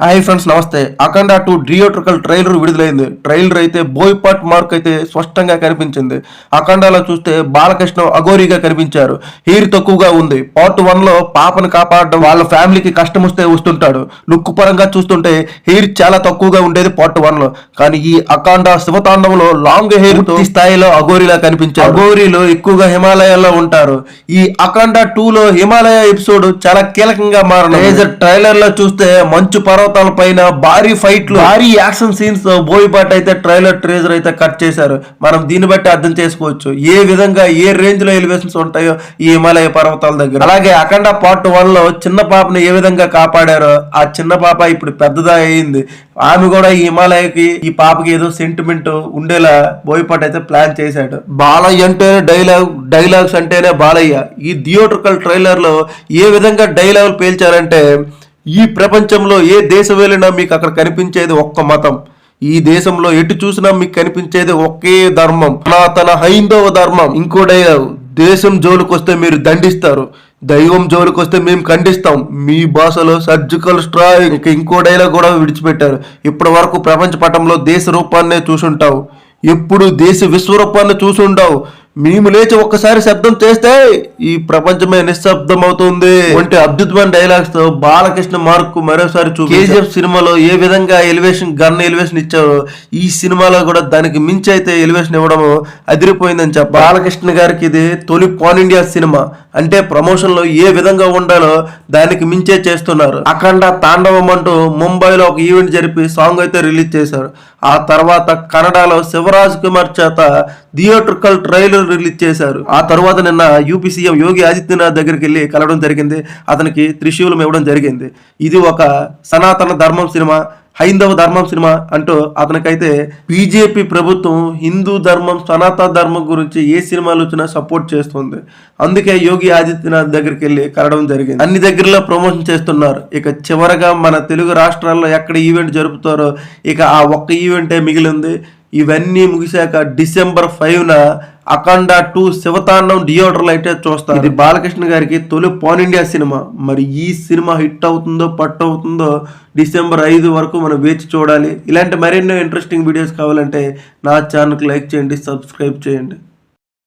Hi friends నమస్తే. Akhanda two theatrical trailer విడుదలైంది. Trailer అయితే బోయపాట్ మార్క్ అయితే స్పష్టంగా కనిపించింది. అఖండాలో చూస్తే బాలకృష్ణ అఘోరీగా కనిపించారు. హీర్ తక్కువగా ఉంది. పార్ట్ వన్లో పాపను కాపాడడం వాళ్ళ ఫ్యామిలీకి కష్టం వస్తే వస్తుంటాడు. లుక్ పరంగా చూస్తుంటే హెయిర్ చాలా తక్కువగా ఉండేది పార్ట్ వన్లో. కానీ ఈ అఖండ శివతాండంలో లాంగ్ హెయిర్ స్థాయిలో అఘోరీలా కనిపించారు. అఘోరీలో ఎక్కువగా హిమాలయాల్లో ఉంటారు. ఈ అఖండ టూ లో హిమాలయ ఎపిసోడ్ చాలా కీలకంగా మారిన ట్రైలర్లో చూస్తే మంచు పర్వతాల పైన భారీ ఫైట్లు. భారీ యాక్షన్ సీన్స్ బోయపాట్ అయితే ట్రైలర్ ట్రేజర్ అయితే కట్ చేశారు. మనం దీన్ని బట్టి అర్థం చేసుకోవచ్చు. ఏ విధంగా ఏ రేంజ్లో ఎలివేషన్స్ ఉంటాయో ఈ హిమాలయ పర్వతాల దగ్గర. అలాగే అఖండ పార్ట్ వన్లో చిన్న పాపను ఏ విధంగా కాపాడారో ఆ చిన్న పాప ఇప్పుడు పెద్దదా అయింది. ఆమె కూడా ఈ హిమాలయకి ఈ పాపకి ఏదో సెంటిమెంట్ ఉండేలా బోయపాట్ అయితే ప్లాన్ చేశాడు. బాలయ్య అంటేనే డైలాగ్ డైలాగ్స్ అంటేనే బాలయ్య. ఈ థియేట్రికల్ ట్రైలర్లో ఏ విధంగా డైలాగులు పేల్చారంటే ఈ ప్రపంచంలో ఏ దేశం వెళ్ళినా మీకు అక్కడ కనిపించేది ఒక్క మతం. ఈ దేశంలో ఎటు చూసినా మీకు కనిపించేది ఒకే ధర్మం. సనాతన హైందవ ధర్మం. ఇంకో దేశం జోలికొస్తే మీరు దండిస్తారు. దైవం జోలికొస్తే మేము ఖండిస్తాం. మీ భాషలో సర్జికల్ స్ట్రైక్ ఇంకో డైలాగ్ కూడా విడిచిపెట్టారు. ఇప్పటి వరకు ప్రపంచ పటంలో దేశ రూపాన్నే చూసుంటావు. ఎప్పుడు దేశ విశ్వరూపాన్ని చూసుంటావు. మేము లేచి ఒక్కసారి శబ్దం చేస్తే ఈ ప్రపంచమే నిశ్శబ్దం అవుతుంది వంటి అద్భుతమైన డైలాగ్స్తో బాలకృష్ణ మార్క్ మరోసారి చూ కేజీఎఫ్ సినిమాలో ఏ విధంగా ఎలివేషన్ గన్ ఎలివేషన్ ఇచ్చారో ఈ సినిమాలో కూడా దానికి మించి అయితే ఎలివేషన్ ఇవ్వడం అదిరిపోయిందని చెప్ప బాలకృష్ణ గారికి ఇది తొలి పాన్ ఇండియా సినిమా. అంటే ప్రమోషన్లో ఏ విధంగా ఉండాలో దానికి మించే చేస్తున్నారు. అఖండ తాండవం అంటూ ముంబైలో ఒక ఈవెంట్ జరిపి సాంగ్ అయితే రిలీజ్ చేశారు. ఆ తర్వాత కన్నడలో శివరాజ్ కుమార్ చేత థియేట్రికల్ ట్రైలర్ రిలీజ్ చేశారు. ఆ తర్వాత నిన్న యూపీ సీఎం యోగి ఆదిత్యనాథ్ దగ్గరికి వెళ్ళి కలవడం జరిగింది. అతనికి త్రిశూలం ఇవ్వడం జరిగింది. ఇది ఒక సనాతన ధర్మం సినిమా. హైందవ ధర్మం సినిమా అంటూ అతనికైతే బీజేపీ ప్రభుత్వం హిందూ ధర్మం సనాతన ధర్మం గురించి ఏ సినిమాలు వచ్చినా సపోర్ట్ చేస్తుంది. అందుకే యోగి ఆదిత్యనాథ్ దగ్గరికి వెళ్ళి కలవడం జరిగింది. అన్ని దగ్గరలో ప్రమోషన్ చేస్తున్నారు. ఇక చివరగా మన తెలుగు రాష్ట్రాల్లో ఎక్కడ ఈవెంట్ జరుపుతారో ఇక ఆ ఒక్క ఈవెంటే మిగిలింది. ఇవన్నీ ముగిశాక డిసెంబర్ ఫైవ్న అఖండ టూ శివతాండం థియేటర్లు అయితే చూస్తారు. ఇది బాలకృష్ణ గారికి తొలి పాన్ ఇండియా సినిమా. మరి ఈ సినిమా హిట్ అవుతుందో పట్ అవుతుందో డిసెంబర్ ఐదు వరకు మనం వేచి చూడాలి. ఇలాంటి మరెన్నో ఇంట్రెస్టింగ్ వీడియోస్ కావాలంటే నా ఛానల్కి లైక్ చేయండి సబ్స్క్రైబ్ చేయండి.